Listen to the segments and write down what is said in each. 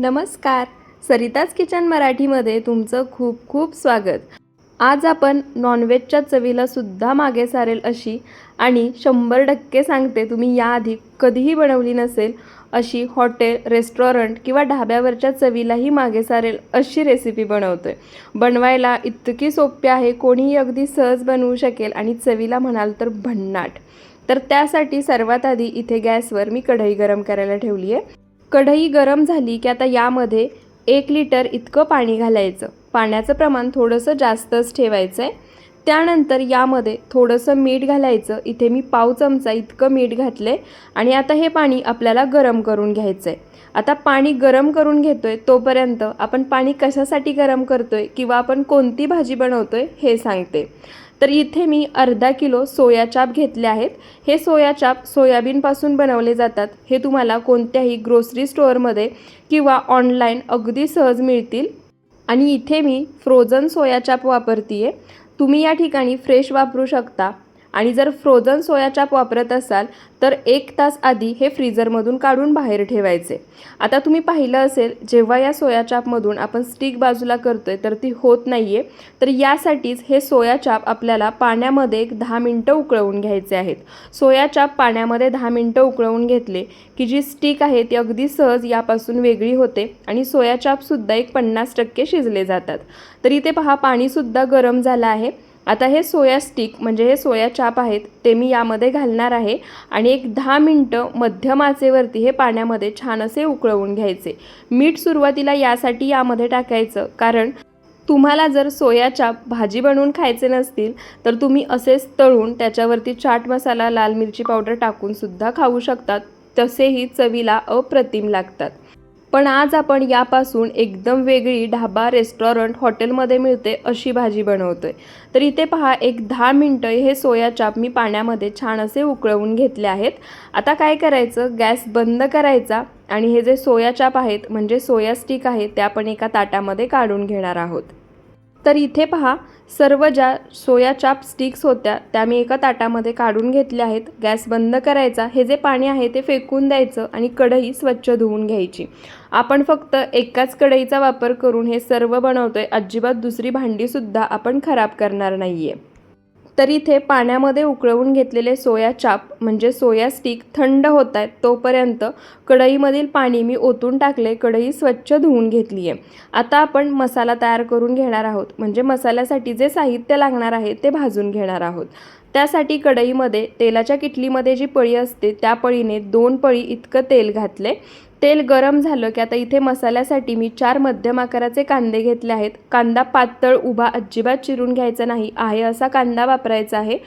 नमस्कार. सरिताज किचन मराठीमध्ये तुमचं खूप खूप स्वागत. आज आपण नॉनव्हेजच्या चवीला सुद्धा मागे सारेल अशी आणि शंभर टक्के सांगते तुम्ही याआधी कधीही बनवली नसेल अशी हॉटेल रेस्टॉरंट किंवा ढाब्यावरच्या चवीलाही मागे सारेल अशी रेसिपी बनवतोय. बनवायला इतकी सोपी आहे कोणीही अगदी सहज बनवू शकेल आणि चवीला म्हणाल तर भन्नाट. तर त्यासाठी सर्वात आधी इथे गॅसवर मी कढई गरम करायला ठेवली आहे कढई गरम झाली की आता यामध्ये एक लिटर इतकं पाणी घालायचं. पाण्याचं प्रमाण थोडंसं जास्तच ठेवायचं आहे त्यानंतर यामध्ये थोडंसं मीठ घालायचं. इथे मी पाव चमचा इतकं मीठ घातले आणि आता हे पाणी आपल्याला गरम करून घ्यायचं आहे आता पाणी गरम करून घेतो आहे तोपर्यंत आपण पाणी कशासाठी गरम करतो आहे किंवा आपण कोणती भाजी बनवतो आहे हे सांगते. तर इथे मी अर्धा किलो सोया चाप घेतले आहेत. हे सोया चाप सोयाबीनपासून बनवले जातात. हे तुम्हाला कोणत्याही ग्रोसरी स्टोअरमध्ये किंवा ऑनलाईन अगदी सहज मिळतील. आणि इथे मी फ्रोझन सोया चाप वापरते आहे तुम्ही या ठिकाणी फ्रेश वापरू शकता. आणि जर फ्रोझन सोया चाप वापरत असाल तर एक तास आधी हे फ्रीजरमधून काढून बाहेर ठेवायचे. आता तुम्ही पाहिलं असेल जेव्हा या सोया चापमधून आपण स्टिक बाजूला करतोय तर ती होत नाही आहे तर यासाठीच हे सोया चाप आपल्याला पाण्यामध्ये एक दहा मिनटं उकळवून घ्यायचे आहेत. सोया चाप पाण्यामध्ये दहा मिनटं उकळवून घेतले की जी स्टिक आहे ती अगदी सहज यापासून वेगळी होते आणि सोया चापसुद्धा एक पन्नास टक्के शिजले जातात. तर इथे पहा पाणीसुद्धा गरम झालं आहे. आता हे सोया स्टिक म्हणजे हे सोया चाप आहेत ते मी यामध्ये घालणार आहे आणि एक दहा मिनटं मध्यम आचेवरती हे पाण्यामध्ये छान असे उकळवून घ्यायचे. मीठ सुरुवातीला यासाठी यामध्ये टाकायचं कारण तुम्हाला जर सोया चाप भाजी बनवून खायचे नसतील तर तुम्ही असेच तळून त्याच्यावरती चाट मसाला लाल मिरची पावडर टाकून सुद्धा खाऊ शकतात. तसेही चवीला अप्रतिम लागतात. पण आज आपण यापासून एकदम वेगळी ढाबा रेस्टॉरंट हॉटेलमध्ये मिळते अशी भाजी बनवतोय. तर इथे पहा एक दहा मिनटं हे सोया चाप मी पाण्यामध्ये छान असे उकळवून घेतले आहेत. आता काय करायचं? गॅस बंद करायचा आणि हे जे सोया चाप आहेत म्हणजे सोया स्टिक आहे त्या आपण एका ताटामध्ये काढून घेणार आहोत. तर इथे पहा सर्व ज्या सोया चाप स्टिक्स होत्या त्या मी एका ताटामध्ये काढून घेतल्या आहेत. गॅस बंद करायचा. हे जे पाणी आहे ते फेकून द्यायचं आणि कढई स्वच्छ धुवून घ्यायची. आपण फक्त एकाच कढईचा वापर करून हे सर्व बनवतोय. अजिबात दुसरी भांडीसुद्धा आपण खराब करणार नाही आहे तर इथे पाण्यामध्ये उकळवून घेतलेले सोया चाप म्हणजे सोया स्टिक थंड होत आहेत. तोपर्यंत कढईमधील पाणी मी ओतून टाकले कढई स्वच्छ धुवून घेतली आहे आता आपण मसाला तयार करून घेणार आहोत. म्हणजे मसाल्यासाठी जे साहित्य लागणार आहे ते भाजून घेणार आहोत. त्यासाठी कढईमध्ये तेलाच्या किटलीमध्ये जी पळी असते त्या पळीने दोन पळी इतकं तेल घातले तेल गरम झालं की आता इथे मसाल्यासाठी मी चार मध्यम आकाराचे कांदे घेतले आहेत. कांदा पातळ उभा अजिबात चिरून घ्यायचा नाही. आहे असा कांदा वापरायचा आहे.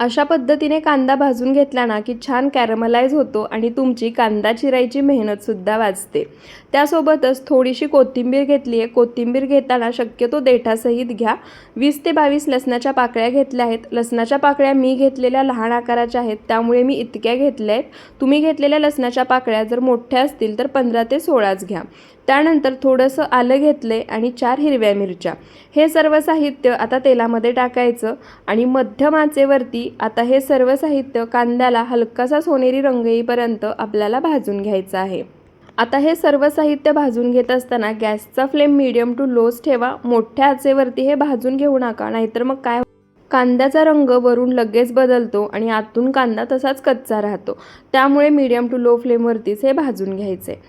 अशा पद्धतीने कांदा भाजून घेतला ना की छान कॅरमलाइज होतो आणि तुमची कांदा चिरायची मेहनतसुद्धा वाचते. त्यासोबतच थोडीशी कोथिंबीर घेतली आहे. कोथिंबीर घेताना शक्यतो देठासहित घ्या. वीस ते बावीस लसणाच्या पाकळ्या घेतल्या आहेत. लसणाच्या पाकळ्या मी घेतलेल्या लहान आकाराच्या आहेत. त्यामुळे मी इतक्या घेतल्या आहेत. तुम्ही घेतलेल्या लसणाच्या पाकळ्या जर मोठ्या असतील तर पंधरा ते सोळाच घ्या. त्यानंतर थोडंसं आलं घेतलं आहे आणि चार हिरव्या मिरच्या. हे सर्व साहित्य आता तेलामध्ये टाकायचं आणि मध्यम आचेवरती आता हे सर्व साहित्य कांद्याला हलकासा सोनेरी रंग येईपर्यंत आपल्याला भाजून घ्यायचं आहे. आता हे सर्व साहित्य भाजून घेत असताना गॅसचा फ्लेम मीडियम टू लोज ठेवा. मोठ्या आचेवरती हे भाजून घेऊ नका नाहीतर मग काय? कांद्याचा रंग वरून लगेच बदलतो आणि आतून कांदा तसाच कच्चा राहतो. त्यामुळे मीडियम टू लो फ्लेमवरतीच हे भाजून घ्यायचे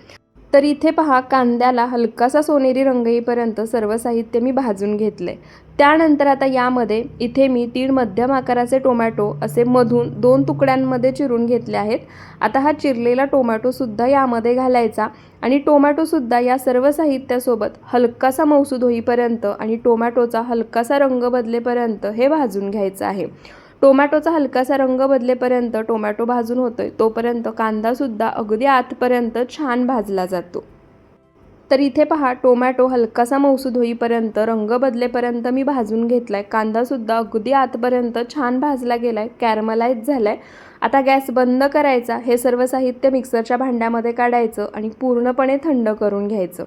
तर इथे पहा कांद्याला हलकासा सोनेरी रंग येईपर्यंत सर्व साहित्य मी भाजून घेतले. त्यानंतर आता यामध्ये इथे मी तीन मध्यम आकाराचे टोमॅटो असे मधून दोन तुकड्यांमध्ये चिरून घेतले आहेत. आता हा चिरलेला टोमॅटोसुद्धा यामध्ये घालायचा आणि टोमॅटोसुद्धा या सर्व साहित्यासोबत हलकासा मौसूद होईपर्यंत आणि टोमॅटोचा हलकासा रंग बदलेपर्यंत हे भाजून घ्यायचं आहे. टोमॅटोचा हलकासा रंग बदलेपर्यंत टोमॅटो भाजून होतोय. तोपर्यंत कांदासुद्धा अगदी आतपर्यंत छान भाजला जातो. तर इथे पहा टोमॅटो हलकासा मौसूद होईपर्यंत रंग बदलेपर्यंत मी भाजून घेतला आहे कांदासुद्धा अगदी आतपर्यंत छान भाजला गेलाय. कॅरमलाइज आहे आता गॅस बंद करायचा. हे सर्व साहित्य मिक्सरच्या भांड्यामध्ये काढायचं आणि पूर्णपणे थंड करून घ्यायचं.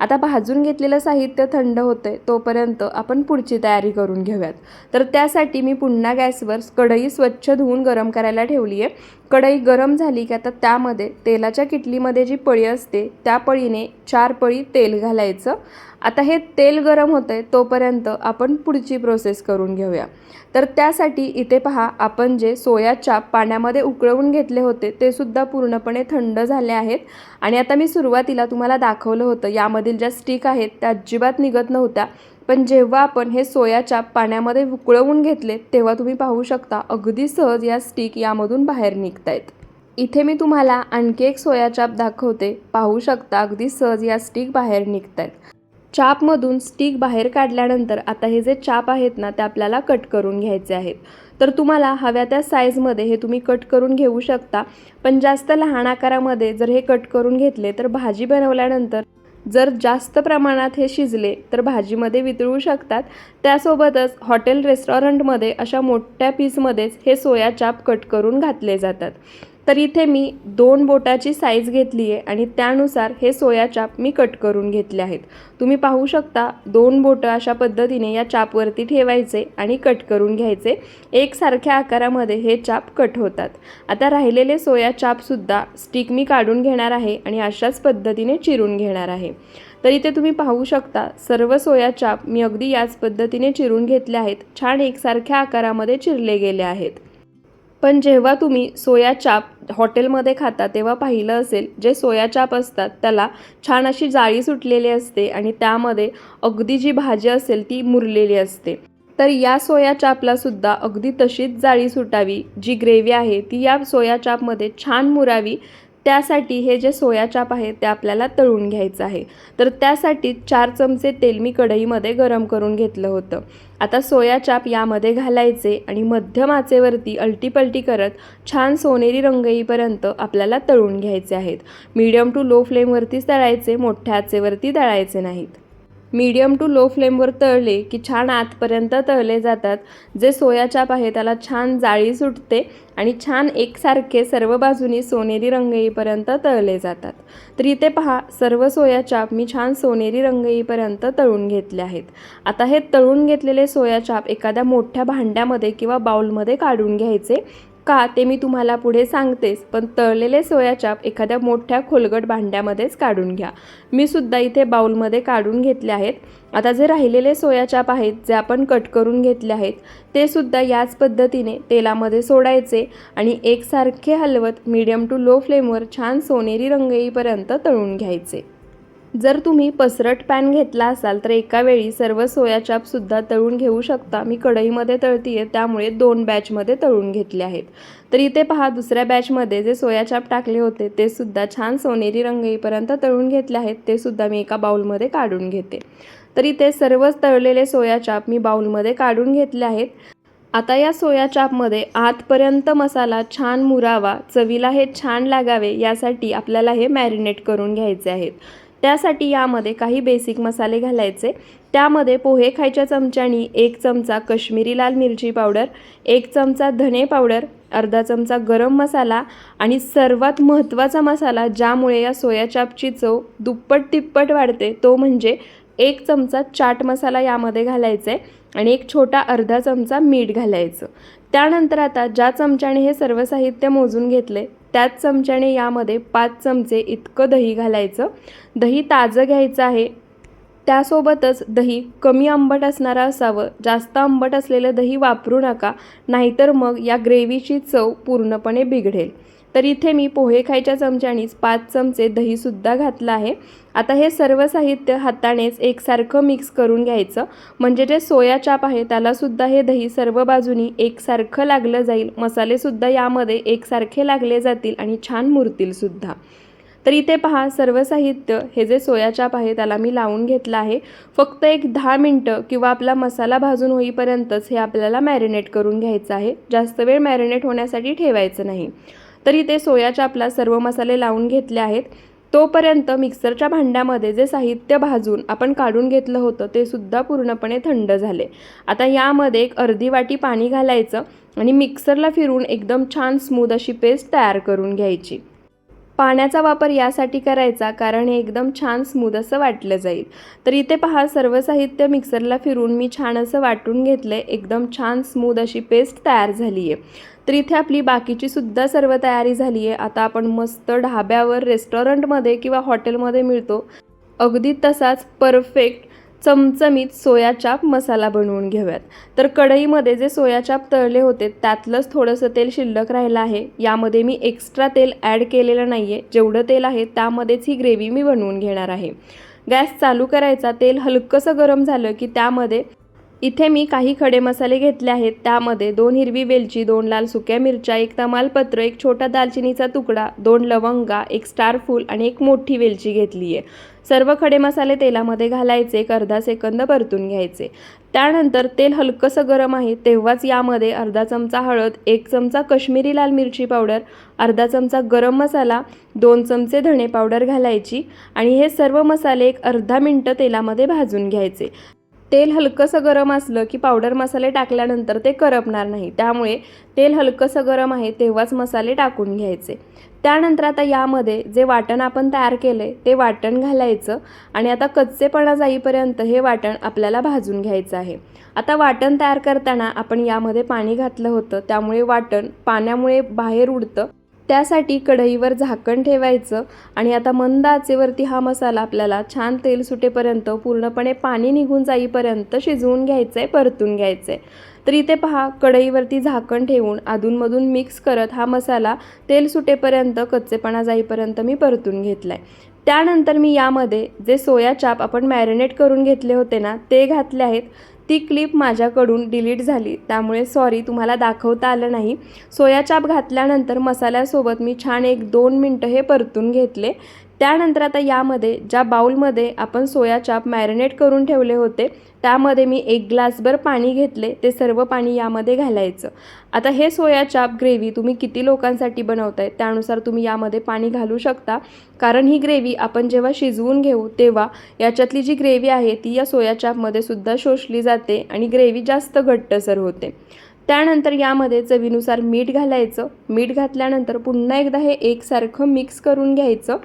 आता भाजून घेतलेलं साहित्य थंड होतं आहे तोपर्यंत आपण पुढची तयारी करून घेऊयात. तर त्यासाठी मी पुन्हा गॅसवर कढई स्वच्छ धुवून गरम करायला ठेवली आहे कढई गरम झाली की आता त्यामध्ये तेलाच्या किटलीमध्ये जी पळी असते त्या पळीने चार पळी तेल घालायचं. आता हे तेल गरम होतं आहे तोपर्यंत आपण पुढची प्रोसेस करून घेऊया. तर त्यासाठी इथे पहा आपण जे सोया चाप पाण्यामध्ये उकळवून घेतले होते ते सुद्धा पूर्णपणे थंड झाले आहेत. आणि आता मी सुरुवातीला तुम्हाला दाखवलं होतं यामधील ज्या स्टिक आहेत त्या अजिबात निघत नव्हत्या. पण जेव्हा आपण हे सोयाच्या पाण्यामध्ये उकळवून घेतले तेव्हा तुम्ही पाहू शकता अगदी सहज या स्टिक यामधून बाहेर निघत आहेत इथे मी तुम्हाला आणखी एक सोया चाप दाखवते. पाहू शकता अगदी सहज या स्टिक बाहेर निघत आहेत चापमधून स्टिक बाहेर काढल्यानंतर आता हे जे चाप आहेत ना ते आपल्याला कट करून घ्यायचे आहेत. तर तुम्हाला हव्या त्या साईजमध्ये हे तुम्ही कट करून घेऊ शकता. पण जास्त लहान आकारामध्ये जर हे कट करून घेतले तर भाजी बनवल्यानंतर जर जास्त प्रमाणात हे शिजले तर भाजीमध्ये वितळू शकतात. त्यासोबतच हॉटेल रेस्टॉरंटमध्ये अशा मोठ्या पीसमध्येच हे सोया चाप कट करून घातले जातात. तर इथे मी दोन बोटाची साईज घेतली आहे आणि त्यानुसार हे सोया चाप मी कट करून घेतले आहेत. तुम्ही पाहू शकता दोन बोटं अशा पद्धतीने या चापवरती ठेवायचे आणि कट करून घ्यायचे. एकसारख्या आकारामध्ये हे चाप कट होतात. आता राहिलेले सोया चापसुद्धा स्टिक मी काढून घेणार आहे आणि अशाच पद्धतीने चिरून घेणार आहे. तर इथे तुम्ही पाहू शकता सर्व सोया चाप मी अगदी याच पद्धतीने चिरून घेतले आहेत. छान एकसारख्या आकारामध्ये चिरले गेले आहेत. पण जेव्हा तुम्ही सोया चाप हॉटेलमध्ये खाता तेव्हा पाहिलं असेल जे सोया चाप असतात त्याला छान अशी जाळी सुटलेली असते आणि त्यामध्ये अगदी जी भाजी असेल ती मुरलेली असते. तर या सोया चापला सुद्धा अगदी तशीच जाळी सुटावी जी ग्रेव्ही आहे ती या सोया चापमध्ये छान मुरावी त्यासाठी हे जे सोया चाप आहे ते आपल्याला तळून घ्यायचं आहे. तर त्यासाठी चार चमचे तेल मी कढईमध्ये गरम करून घेतलं होतं. आता सोया चाप यामध्ये घालायचे आणि मध्यम आचेवरती अलटीपलटी करत छान सोनेरी रंग येईपर्यंत आपल्याला तळून घ्यायचे आहेत. मीडियम टू लो फ्लेमवरतीच तळायचे मोठ्या आचेवरती तळायचे नाहीत. मीडियम टू लो फ्लेमवर तळले की छान आतपर्यंत तळले जातात. जे सोया चाप आहे त्याला छान जाळी सुटते आणि छान एकसारखे सर्व बाजूनी सोनेरी रंग येईपर्यंत तळले जातात. तर इथे पहा सर्व सोया चाप मी छान सोनेरी रंग येईपर्यंत तळून घेतले आहेत. आता हे तळून घेतलेले सोया चाप एखाद्या मोठ्या भांड्यामध्ये किंवा बाउलमध्ये काढून घ्यायचे. का ते मी तुम्हाला पुढे सांगतेच पण तळलेले सोयाचाप एखाद्या मोठ्या खोलगट भांड्यामध्येच काढून घ्या. मी सुद्धा इथे बाऊलमध्ये काढून घेतले आहेत. आता जे राहिलेले सोयाचाप आहेत जे आपण कट करून घेतले आहेत ते सुद्धा याच पद्धतीने तेलामध्ये सोडायचे आणि एकसारखे हलवत मीडियम टू लो फ्लेमवर छान सोनेरी रंग येईपर्यंत तळून घ्यायचे. जर तुम्ही पसरट पॅन घेतला असाल तर एका वेळी सर्व सोया चापसुद्धा तळून घेऊ शकता. मी कढईमध्ये तळतीये त्यामुळे दोन बॅचमध्ये तळून घेतले आहेत. तर इथे पहा दुसऱ्या बॅचमध्ये जे सोया चाप टाकले होते ते सुद्धा छान सोनेरी रंग येईपर्यंत तळून घेतले आहेत. ते सुद्धा मी एका बाउलमध्ये काढून घेते. तर इथे सर्वच तळलेले सोया चाप मी बाउलमध्ये काढून घेतले आहेत. आता या सोया चापमध्ये आतपर्यंत मसाला छान मुरावा चवीला हे छान लागावे यासाठी आपल्याला हे मॅरिनेट करून घ्यायचे आहेत. त्यासाठी यामध्ये काही बेसिक मसाले घालायचे. त्यामध्ये पोहे खायच्या चमच्यानी एक चमचा कश्मीरी लाल मिरची पावडर एक चमचा धने पावडर अर्धा चमचा गरम मसाला आणि सर्वात महत्त्वाचा मसाला ज्यामुळे या सोया चापची चव दुप्पट तिप्पट वाढते तो म्हणजे एक चमचा चाट मसाला यामध्ये घालायचा आहे आणि एक छोटा अर्धा चमचा मीठ घालायचं. त्यानंतर आता ज्या चमच्याने हे सर्व साहित्य मोजून घेतले त्याच चमच्याने यामध्ये पाच चमचे इतकं दही घालायचं. दही ताजं घ्यायचं आहे. त्यासोबतच दही कमी आंबट असणारं असावं. जास्त आंबट असलेलं दही वापरू नका. नाहीतर मग या ग्रेव्हीची चव पूर्णपणे बिघडेल. तर इथे मी पोहे खायच्या चमच्यानीच पाच चमचे दहीसुद्धा घातलं आहे. आता हे सर्व साहित्य हातानेच एकसारखं मिक्स करून घ्यायचं. म्हणजे जे सोया चाप आहे त्यालासुद्धा हे दही सर्व बाजूनी एकसारखं लागलं जाईल. मसालेसुद्धा यामध्ये एकसारखे लागले जातील आणि छान मुरतीलसुद्धा तर इथे पहा सर्व साहित्य हे जे सोया चाप आहे त्याला मी लावून घेतलं आहे. फक्त एक दहा मिनटं किंवा आपला मसाला भाजून होईपर्यंतच हे आपल्याला मॅरिनेट करून घ्यायचं आहे. जास्त वेळ मॅरिनेट होण्यासाठी ठेवायचं नाही. तर इथे सोया चापला सर्व मसाले लावून घेतले आहेत. तोपर्यंत मिक्सरच्या भांड्यामध्ये जे साहित्य भाजून आपण काढून घेतलं होतं ते सुद्धा पूर्णपणे थंड झाले. आता यामध्ये एक अर्धी वाटी पाणी घालायचं आणि मिक्सरला फिरून एकदम छान स्मूद अशी पेस्ट तयार करून घ्यायची. पाण्याचा वापर यासाठी करायचा कारण हे एकदम छान स्मूद असं वाटलं जाईल. तर इथे पहा सर्व साहित्य मिक्सरला फिरून मी छान असं वाटून घेतलं आहे. एकदम छान स्मूद अशी पेस्ट तयार झाली आहे. तर इथे आपली बाकीची सुद्धा सर्व तयारी झाली आहे. आता आपण मस्त ढाब्यावर रेस्टॉरंटमध्ये किंवा हॉटेलमध्ये मिळतो. अगदी तसाच परफेक्ट चमचमीत सोया चाप मसाला बनवून घेऊयात. तर कढईमध्ये जे सोया चाप तळले होते त्यातलंच थोडंसं तेल शिल्लक राहिलं आहे. यामध्ये मी एक्स्ट्रा तेल ॲड केलेलं नाही आहे जेवढं तेल आहे त्यामध्येच ही ग्रेव्ही मी बनवून घेणार आहे. गॅस चालू करायचा तेल हलकंसं गरम झालं की त्यामध्ये इथे मी काही खडे मसाले घेतले आहेत. त्यामध्ये दोन हिरवी वेलची दोन लाल सुक्या मिरच्या एक तमालपत्र एक छोटा दालचिनीचा तुकडा दोन लवंगा एक स्टार फूल आणि एक मोठी वेलची घेतली आहे सर्व खडे मसाले तेलामध्ये घालायचे एक अर्धा सेकंद परतून घ्यायचे. त्यानंतर तेल हलकंसं गरम आहे तेव्हाच यामध्ये अर्धा चमचा हळद एक चमचा कश्मीरी लाल मिरची पावडर अर्धा चमचा गरम मसाला दोन चमचे धणे पावडर घालायची आणि हे सर्व मसाले एक अर्धा मिनटं तेलामध्ये भाजून घ्यायचे. तेल हलकंसं गरम असलं की पावडर मसाले टाकल्यानंतर ते करपणार नाही. त्यामुळे तेल हलकंसं गरम आहे तेव्हाच मसाले टाकून घ्यायचे. त्यानंतर आता यामध्ये जे वाटण आपण तयार केले ते वाटण घालायचं आणि आता कच्चेपणा जाईपर्यंत हे वाटण आपल्याला भाजून घ्यायचं आहे. आता वाटण तयार करताना आपण यामध्ये पाणी घातलं होतं त्यामुळे वाटण पाण्यामुळे बाहेर उडतं. त्यासाठी कढईवर झाकण ठेवायचं आणि आता मंद आचेवरती हा मसाला आपल्याला छान तेल सुटेपर्यंत पूर्णपणे पाणी निघून जाईपर्यंत शिजवून घ्यायचं आहे परतून घ्यायचं आहे तर इथे पहा कढईवरती झाकण ठेवून अधूनमधून मिक्स करत हा मसाला तेल सुटेपर्यंत कच्चेपणा जाईपर्यंत मी परतून घेतला आहे त्यानंतर मी यामध्ये जे सोया चाप आपण मॅरिनेट करून घेतले होते ना ते घातले आहेत. ती क्लिप माझ्याकडून डिलीट झाली. त्यामुळे सॉरी तुम्हाला दाखवता आलं नाही. सोया चाप घातल्यानंतर मसाल्यासोबत मी छान एक दोन मिनटं हे परतून घेतले. त्यानंतर आता यामध्ये ज्या बाऊलमध्ये आपण सोया चाप मॅरिनेट करून ठेवले होते त्यामध्ये मी एक ग्लासभर पाणी घेतले ते सर्व पाणी यामध्ये घालायचं. आता हे सोया चाप ग्रेव्ही तुम्ही किती लोकांसाठी बनवताय त्यानुसार तुम्ही यामध्ये पाणी घालू शकता. कारण ही ग्रेव्ही आपण जेव्हा शिजवून घेऊ तेव्हा याच्यातली जी ग्रेव्ही आहे ती या सोया चापमध्ये सुद्धा शोषली जाते आणि ग्रेव्ही जास्त घट्टसर होते. त्यानंतर यामध्ये चवीनुसार मीठ घालायचं. मीठ घातल्यानंतर पुन्हा एकदा हे एकसारखं मिक्स करून घ्यायचं.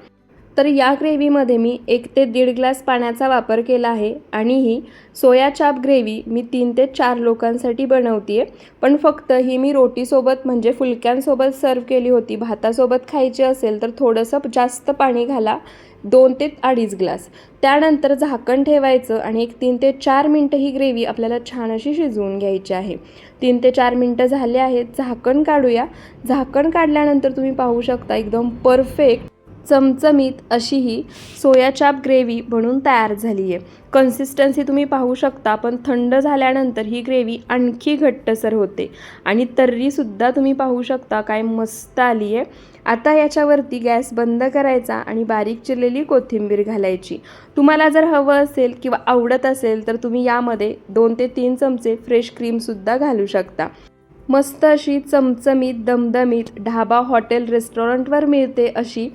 तर या ग्रेव्हीमध्ये मी एक ते दीड ग्लास पाण्याचा वापर केला आहे आणि ही सोया चाप ग्रेव्ही मी तीन ते चार लोकांसाठी बनवते आहे पण फक्त ही मी रोटीसोबत म्हणजे फुलक्यांसोबत सर्व केली होती. भातासोबत खायची असेल तर थोडंसं जास्त पाणी घाला. दोन ते अडीच ग्लास. त्यानंतर झाकण ठेवायचं आणि एक तीन ते चार मिनटं ही ग्रेव्ही आपल्याला छान अशी शिजवून घ्यायची आहे. तीन ते चार मिनटं झाले आहेत. झाकण काढूया. झाकण काढल्यानंतर तुम्ही पाहू शकता एकदम परफेक्ट चमचमीत अशी ही सोया चाप ग्रेव्ही बनून तयार झाली आहे कन्सिस्टन्सी तुम्ही पाहू शकता पण थंड झाल्यानंतर ही ग्रेव्ही आणखी घट्टसर होते. आणि तर्रीसुद्धा तुम्ही पाहू शकता काय मस्त आली आहे आता याच्यावरती गॅस बंद करायचा आणि बारीक चिरलेली कोथिंबीर घालायची. तुम्हाला जर हवं असेल किंवा आवडत असेल तर तुम्ही यामध्ये दोन ते तीन चमचे फ्रेश क्रीमसुद्धा घालू शकता. मस्त अशी चमचमीत दमदमीत ढाबा हॉटेल रेस्टॉरंटवर मिळते अशी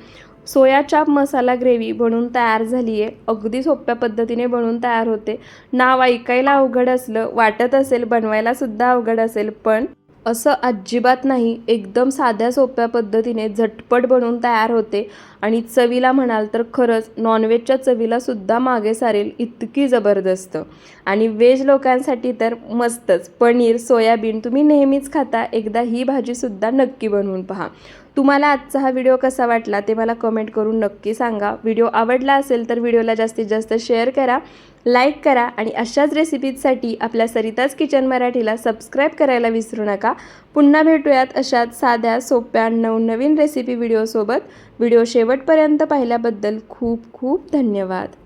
सोया चाप मसाला ग्रेव्ही बनवून तयार झाली आहे अगदी सोप्या पद्धतीने बनवून तयार होते. नाव ऐकायला अवघड असलं वाटत असेल बनवायला सुद्धा अवघड असेल पण असं अजिबात नाही. एकदम साध्या सोप्या पद्धतीने झटपट बनवून तयार होते. आणि चवीला म्हणाल तर खरंच नॉनव्हेजच्या चवीलासुद्धा मागे सारेल इतकी जबरदस्त. आणि व्हेज लोकांसाठी तर मस्तच. पनीर सोयाबीन तुम्ही नेहमीच खाता. एकदा ही भाजीसुद्धा नक्की बनवून पहा. तुम्हाला आजचा हा व्हिडिओ कसा वाटला ते मला कमेंट करून नक्की सांगा. व्हिडिओ आवडला असेल तर व्हिडिओला जास्तीत जास्त शेअर करा लाईक करा आणि अशाच रेसिपीजसाठी आपल्या सरिताज किचन मराठीला सबस्क्राईब करायला विसरू नका. पुन्हा भेटूयात अशाच साध्या सोप्या नवनवीन रेसिपी व्हिडिओसोबत व्हिडिओ शेवटपर्यंत पाहिल्याबद्दल खूप खूप धन्यवाद.